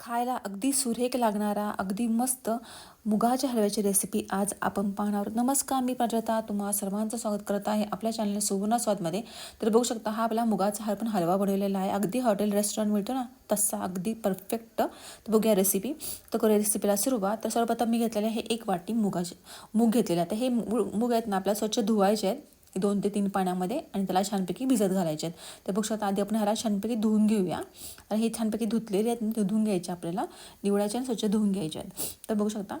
खायला अगदी सुरेख लागणारा अगदी मस्त मुगाच्या हलव्याची रेसिपी आज आपण पाहणार नमस्कार मी प्राजक्ता तुम्हा सर्वांचं स्वागत करत आहे आपल्या चॅनल सुवर्णा स्वादमध्ये तर बघू शकता हा आपला मुगाचा हार पण हलवा बनवलेला आहे. अगदी हॉटेल रेस्टॉरंट मिळतो ना तसा अगदी परफेक्ट तर बघूया रेसिपी तर करूया रेसिपीला सुरुवात. तर सर्वप्रथम मी घेतलेले आहे एक वाटी मुगाचे मूग घेतलेले आहे. तर हे मूग मूग आहेत ना आपल्याला स्वच्छ धुवायचे आहेत. दोन ते तीन पाण्यामध्ये आणि त्याला छानपैकी भिजत घालायचे आहेत. तर बघू शकता आधी आपण ह्याला छानपैकी धुवून घेऊया. आणि हे छानपैकी धुतलेले आहेत ते धुवून घ्यायचे आपल्याला. निवडायचे आणि स्वच्छ धुवून घ्यायचे आहेत. तर बघू शकता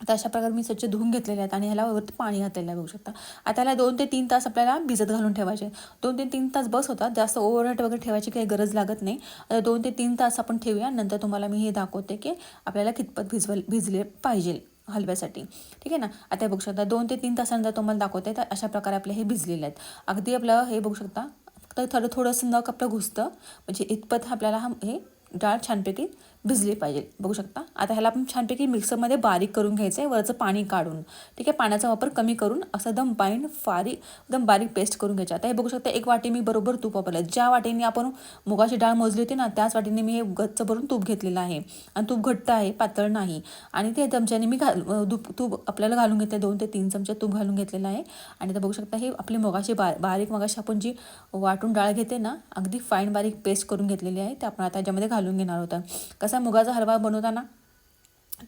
तर अशा प्रकारे मी स्वच्छ धुवून घेतलेले आहेत आणि ह्याला वरती पाणी घातलेलं आहे बघू शकता. आता ह्याला दोन ते तीन तास आपल्याला भिजत घालून ठेवायचे दोन ते तीन तास बस होतात जास्त ओव्हरनाईट वगैरे ठेवायची काही गरज लागत नाही. आता दोन ते तीन तास आपण ठेवूया नंतर तुम्हाला मी हे दाखवते की आपल्याला कितपत भिजवल भिजले पाहिजे. हलव्यासाठी. ठीक आहे ना? आता बघू शकता दोन ते तीन तासानंतर तुम्हाला दाखवते तर अशा प्रकारे आपले हे भिजलेले आहेत. अगदी आपलं हे बघू शकता फक्त थोडं थोडंसं नक आपलं घुसतं म्हणजे इतपत आपल्याला हा हे डाळ छानपैकी भिजली पाहिजे. बघू शकता? आता ह्याला आपण छानपैकी मिक्सरमध्ये बारीक करून घ्यायचं आहे वरचं पाणी काढून. ठीक आहे? पाण्याचा वापर कमी करून असं एकदम बाईन फारी एकदम बारीक पेस्ट करून घ्यायचं. आता हे बघू शकता एक वाटी मी बरोबर तूप वापरलं ज्या वाटीने आपण मुगाची डाळ मोजली होती ना त्याच वाटीने मी हे गच्च भरून तूप घेतलेलं आहे. आणि तूप घट्ट आहे पातळ नाही. आणि ते चमच्याने मी घाल तूप तूप आपल्याला घालून घेतले. दोन ते तीन चमचे तूप घालून घेतलेलं आहे. आणि आता बघू शकता हे आपली मुगाशी बा बारीक मगाशी आपण जी वाटून डाळ घेते ना अगदी फाईन बारीक पेस्ट करून घेतलेली आहे. ते आपण आता त्याच्यामध्ये घालून घेणार होतं कसा मुगाचा हलवा बनवताना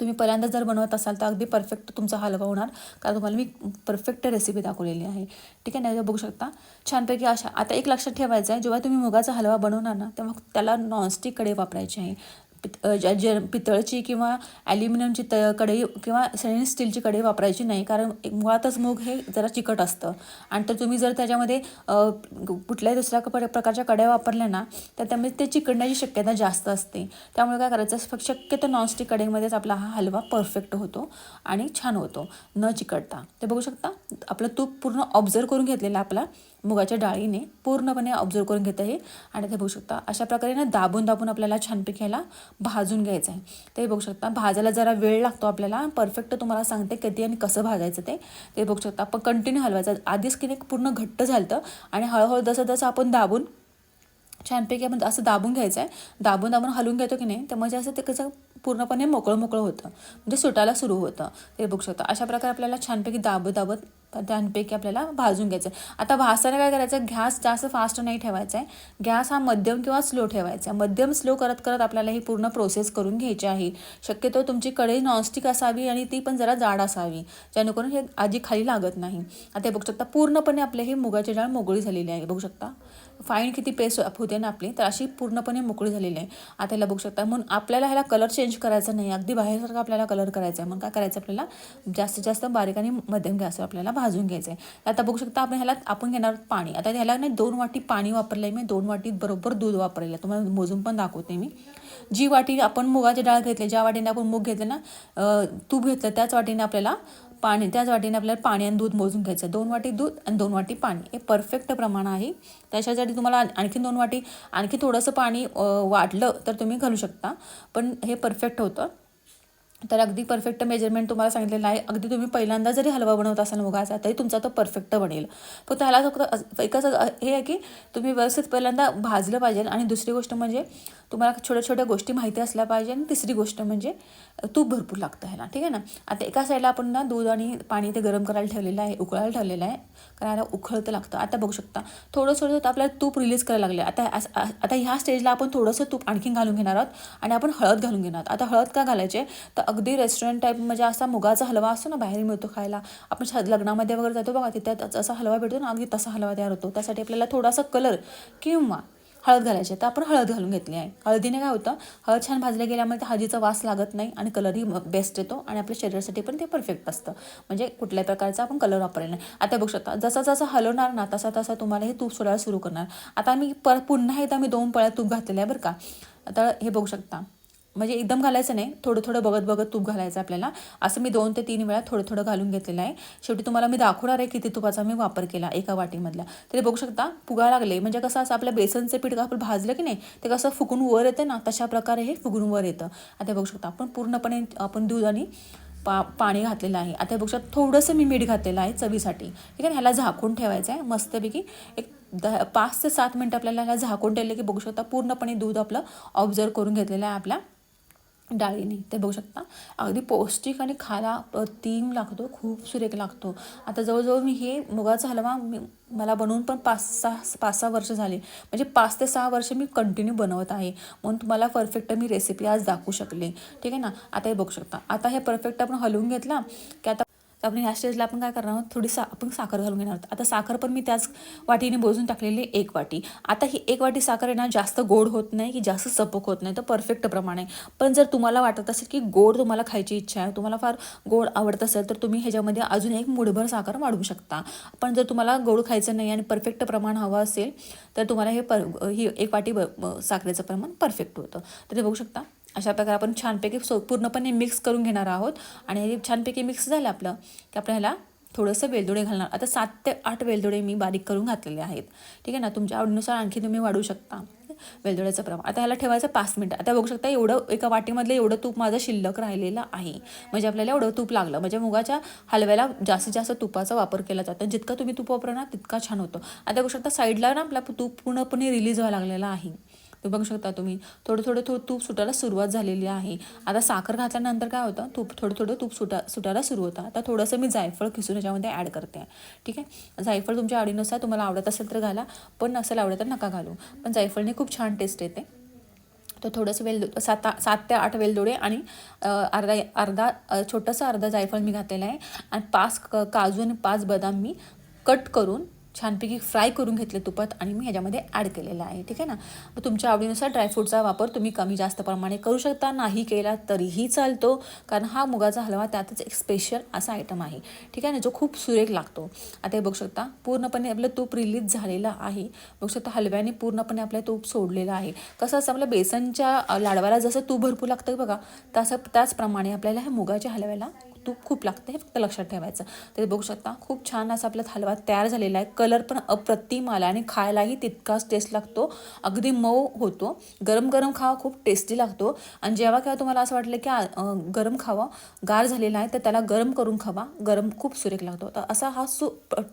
तुम्ही पहिल्यांदा जर बनवत असाल तर अगदी परफेक्ट तुमचा हलवा होणार. कारण तुम्हाला मी परफेक्ट रेसिपी दाखवलेली आहे. ठीक आहे ना? बघू शकता. छानपैकी अशा आता एक लक्षात ठेवायचं आहे. जेव्हा तुम्ही मुगाचा हलवा बनवणार ना तेव्हा त्याला नॉनस्टिक कढई वापरायची आहे. पित जे पितळची किंवा ॲल्युमिनियमची त कढई किंवा स्टेनलेस स्टीलची कढई वापरायची नाही कारण एक मुळातच मूग हे जरा चिकट असतं. आणि तर तुम्ही जर त्याच्यामध्ये कुठल्याही दुसऱ्या प्रकारच्या कढया वापरल्या ना तर त्यामुळे ते चिकटण्याची शक्यता जास्त असते. त्यामुळे काय करायचं शक्यतो नॉनस्टिक कढईमध्येच आपला हा हलवा परफेक्ट होतो आणि छान होतो न चिकटता. ते बघू शकता आपलं तूप पूर्ण ऑब्झर्व करून घेतलेलं आपला मुगाच्या डाळीने पूर्णपणे ऑब्झर्व करून घेतं हे. आणि ते बघू शकता अशा प्रकारे ना दाबून दाबून आपल्याला छानपैकी ह्याला भाजून घ्यायचं आहे. ते बघू शकता भाजायला जरा वेळ लागतो आपल्याला. परफेक्ट तुम्हाला सांगते कधी आणि कसं भाजायचं ते. ते बघू शकता. आपण कंटिन्यू हलवायचं. आधीच की पूर्ण घट्ट झालं आणि हळूहळू जसं जसं आपण दाबून छानपैकी आपण असं दाबून घ्यायचं आहे. दाबून दाबून हलवून घेतो की नाही तर म्हणजे असं ते कसं पूर्णपणे मोकळं मोकळं होतं. म्हणजे सुटायला सुरू होतं. ते बघू शकता. अशा प्रकारे आपल्याला छानपैकी दाबत दाबत त्यापैकी आपल्याला भाजून घ्यायचं आहे. आता भाजताना काय करायचं गॅस जास्त फास्ट नाही ठेवायचा आहे. गॅस हा मध्यम किंवा स्लो ठेवायचा आहे. मध्यम स्लो करत करत आपल्याला ही पूर्ण प्रोसेस करून घ्यायची आहे. शक्यतो तुमची कढई नॉनस्टिक असावी आणि ती पण जरा जाड असावी जेणेकरून हे आजी खाली लागत नाही. आता हे बघू शकता पूर्णपणे आपले हे मुगाची डाळ मोकळी झालेली आहे. बघू शकता? फाईन किती पेस्ट होते ना आपली तर अशी पूर्णपणे मोकळी झालेली आहे. आता ह्याला बघू शकता म्हणून आपल्याला ह्याला कलर चेंज करायचा नाही. अगदी बाहेरसारखं आपल्याला कलर करायचा आहे मग काय करायचं आपल्याला? जास्तीत जास्त बारीक आणि मध्यम गॅसवर आपल्याला भाजून घ्यायचं आहे आता बघू शकता आपण ह्याला आपण घेणार पाणी. आता ह्याला नाही दोन वाटी पाणी वापरलं आहे मी. दोन वाटीत बरोबर दूध वापरलेलं. आहे तुम्हाला मोजून पण दाखवते मी. जी वाटी आपण मुगाची डाळ घेतली ज्या वाटीने आपण मूग घेतले ना तूप घेतलं त्याच वाटीने आपल्याला पाणी त्याच वाटीने आपल्याला पाणी आणि दूध मोजून घ्यायचं दोन वाटी दूध आणि दोन वाटी पाणी. हे परफेक्ट प्रमाण आहे. त्याच्यासाठी तुम्हाला आणखी दोन वाटी आणखी थोडंसं पाणी वाटलं तर तुम्ही घालू शकता. पण हे परफेक्ट होतं. तर अगदी परफेक्ट मेजरमेंट तुम्हाला सांगितलेलं आहे अगदी तुम्ही पहिल्यांदा जरी हलवा बनवत असाल मुगाचा तरी तुमचा तो परफेक्ट बनेल. फक्त ह्याला फक्त एकच हे आहे की तुम्ही व्यवस्थित पहिल्यांदा भाजलं पाहिजे आणि दुसरी गोष्ट म्हणजे तुम्हाला छोट्या छोट्या गोष्टी माहिती असल्या पाहिजे आणि तिसरी गोष्ट म्हणजे तूप भरपूर लागतं ह्याला. ठीक आहे ना? आता एका साईडला आपण ना दूध आणि पाणी ते गरम करायला ठेवलेलं आहे उकळायला ठेवलेलं आहे. कारण याला उखळतं लागतं. आता बघू शकता थोडं थोडं आपल्याला तूप रिलीज करायला लागले आता आता ह्या स्टेजला आपण थोडंसं तूप आणखी घालून घेणार आहोत आणि आपण हळद घालून घेणार आहोत. आता हळद का घालायचे? तर अगदी रेस्टॉरंट टाईप म्हणजे असा मुगाचा हलवा असतो ना बाहेर मिळतो खायला. आपण लग्नामध्ये वगैरे जातो बघा तिथे असा हलवा भेटतो ना अगदी तसा हलवा तयार होतो. त्यासाठी आपल्याला थोडासा कलर किंवा हळद घालायची तर आपण हळद घालून घेतली आहे. हळदीने काय होतं हळद छान भाजल्या गेल्यामुळे त्या हळदीचा वास लागत नाही आणि कलरही बेस्ट येतो आणि आपल्या शरीरासाठी पण ते परफेक्ट असतं. म्हणजे कुठल्याही प्रकारचा आपण कलर वापरला नाही. आता बघू शकता जसं जसं हलवणार ना तसा तसा तुम्हाला हे तूप सोडायला सुरू करणार. आता मी परत पुन्हा एकदा मी दोन पळ्या तूप घातलेलं आहे बरं का. आता हे बघू शकता. म्हणजे एकदम घालायचं नाही. थोडं थोडं बघत बघत तूप घालायचं आपल्याला. असं मी दोन ते तीन वेळा थोडं थोडं घालून घेतलेलं आहे. शेवटी तुम्हाला मी दाखवणार आहे किती तुपाचा मी वापर केला एका वाटीमधला. तरी बघू शकता फुगा लागले. म्हणजे कसं असं आपल्या बेसनचं पीठ आपण भाजलं की नाही ते कसं फुगून वर येतं ना तशा प्रकारे हे फुगून वर येतं. आता बघू शकता आपण पूर्णपणे आपण दूध आणि पा पाणी घातलेलं आहे. आता बघू शकता थोडंसं मी मीठ घातलेलं आहे चवीसाठी. ठीक आहे ह्याला झाकून ठेवायचं आहे मस्तपैकी. एक दहा पाच ते सात मिनटं आपल्याला ह्याला झाकून ठेवलं की बघू शकता पूर्णपणे दूध आपलं ऑब्झर्व करून घेतलेलं आहे आपल्या. डाळीने ते बघू शकता. अगदी पौष्टिक आणि खायला अप्रतिम लागतो खूप सुरेख लागतो. आता जवळजवळ मी हे मुगाचा हलवा मी मला बनवून पण पाच सहा पाच सहा वर्ष झाले. म्हणजे पाच ते सहा वर्ष मी कंटिन्यू बनवत आहे. म्हणून तुम्हाला परफेक्ट मी रेसिपी आज दाखवू शकले. ठीक आहे ना? आता हे बघू शकता. आता हे परफेक्ट आपण हलवून घेतला की आता तर आपण या स्टेजला आपण काय करणार आहोत? थोडी सा आपण साखर घालून घेणार आहोत. आता साखर पण मी त्याच वाटीने बोजून टाकलेली एक वाटी. आता ही एक वाटी साखर आहे ना जास्त गोड होत नाही की जास्त सपक होत नाही तर परफेक्ट प्रमाणे. पण जर तुम्हाला वाटत असेल की गोड तुम्हाला खायची इच्छा आहे तुम्हाला फार गोड आवडत असेल तर तुम्ही ह्याच्यामध्ये अजून एक मुठभर साखर वाढवू शकता. पण जर तुम्हाला गोड खायचं नाही आणि परफेक्ट प्रमाण हवं असेल तर तुम्हाला हे पर ही एक वाटी ब साखरेचं प्रमाण परफेक्ट होतं. तर ते बघू शकता. अशा प्रकारे आपण छानपैकी सो पूर्णपणे मिक्स करून घेणार आहोत. आणि हे छानपैकी मिक्स झालं आपलं की आपण ह्याला थोडंसं वेलदोडे घालणार. आता सात ते आठ वेलदोडे मी बारीक करून घातलेले आहेत. ठीक आहे ना? तुमच्या आवडीनुसार आणखी तुम्ही वाढवू शकता वेलदोड्याचं प्रमाण. आता ह्याला ठेवायचं पाच मिनटं. आता बघू शकता एवढं एका वाटीमधलं एवढं तूप माझं शिल्लक राहिलेलं आहे. म्हणजे आपल्याला एवढं तूप लागलं. म्हणजे मुगाच्या हलव्याला जास्तीत जास्त तुपाचा वापर केला जातो. जितका तुम्ही तूप वापरणार तितका छान होतो. आता बघू शकता साईडला ना आपला तूप पूर्णपणे रिलीज व्हायला लागलेला आहे. ते बघू शकता तुम्ही. थोडं थोडं थोडं तूप सुटायला सुरुवात झालेली आहे. आता साखर घातल्यानंतर काय होतं? तूप थोडं थोडं तूप सुटा सुटायला सुरू होतं. आता थोडंसं मी जायफळ खिसून याच्यामध्ये ॲड करते. ठीक आहे? जायफळ तुमच्या आवडीनुसार तुम्हाला आवडत असेल तर घाला. पण नसेल आवडत तर नका घालू. पण जायफळने खूप छान टेस्ट येते. तर थोडंसं वेल सात सात ते आठ वेलदोडे आणि अर्धा अर्धा छोटंसं अर्धा जायफळ मी घातलेलं आहे. आणि पाच क काजू आणि पाच बदाम मी कट करून छानपैकी फ्राय करून घेतले तुपात आणि मी ह्याच्यामध्ये ॲड केलेलं आहे ठीक आहे ना? मग तुमच्या आवडीनुसार ड्रायफ्रूटचा वापर तुम्ही कमी जास्त प्रमाणे करू शकता नाही केला तरीही चालतो कारण हा मुगाचा हलवा त्यातच एक स्पेशल असा आयटम आहे ठीक आहे ना? जो खूप सुरेख लागतो. आता हे बघू शकता पूर्णपणे आपलं तूप रिलीज झालेलं आहे. बघू शकता हलव्याने पूर्णपणे आपलं तूप सोडलेलं आहे. कसं असं आपल्या बेसनच्या लाडवाला जसं तूप भरपूर लागतं बघा तसं त्याचप्रमाणे आपल्याला हे मुगाच्या हलव्याला तूप खूप लागतं हे फक्त लक्षात ठेवायचं. तर बघू शकता खूप छान असा आपला हलवा तयार झालेला आहे. कलर पण अप्रतिम आला आणि खायलाही तितकाच टेस्ट लागतो. अगदी मऊ होतो. गरम गरम खावा खूप टेस्टी लागतो. आणि जेव्हा केव्हा तुम्हाला असं वाटलं की गरम खावा गार झालेला आहे तर त्याला गरम करून खावा. गरम खूप सुरेख लागतो. तर असा हा सु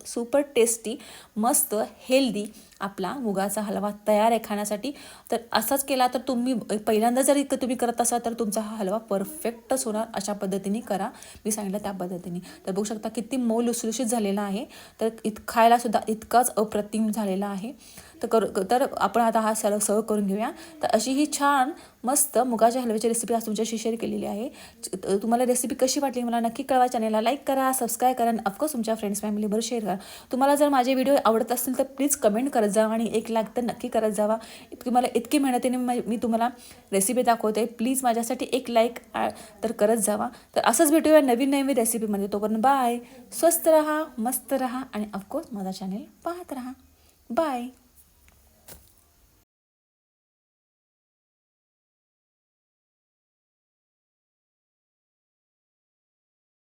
सुपर टेस्टी मस्त हेल्दी आपला मुगाचा हलवा तयार आहे खाण्यासाठी. तर असाच केला तर तुम्ही पहिल्यांदा जर इतकं तुम्ही करत असाल तर तुमचा हा हलवा परफेक्टच होणार अशा पद्धतीने करा. मी सांगितलं त्या पद्धतीने. तर बघू शकता किती मऊ लुसलुशीत झालेला आहे. तर इत खायलासुद्धा इतकाच अप्रतिम झालेला आहे. तर कर तर आपण आता हा सर्व सर्व करून घेऊया. तर अशी ही छान मस्त मुगाच्या हलव्याची रेसिपी आज तुमच्याशी शेअर केलेली आहे. तुम्हाला रेसिपी कशी वाटली मला नक्की कळवा चॅनलला लाईक करा सबस्क्राईब करा आणि ऑफकोर्स तुमच्या फ्रेंड्स फॅमिलीबरोबर शेअर करा. तुम्हाला जर माझे व्हिडिओ आवडत असतील तर प्लीज कमेंट करत जावा आणि एक लाख तर नक्की करत जावा. इतकी मला इतकी मेहनतीने मी तुम्हाला रेसिपी दाखवते. प्लीज माझ्यासाठी एक लाईक तर करत जावा. तर असंच भेटूया नवीन नवीन रेसिपीमध्ये तोपर्यंत बाय स्वस्त रहा मस्त रहा आणि ऑफकोर्स माझा चॅनेल पाहत रहा. बाय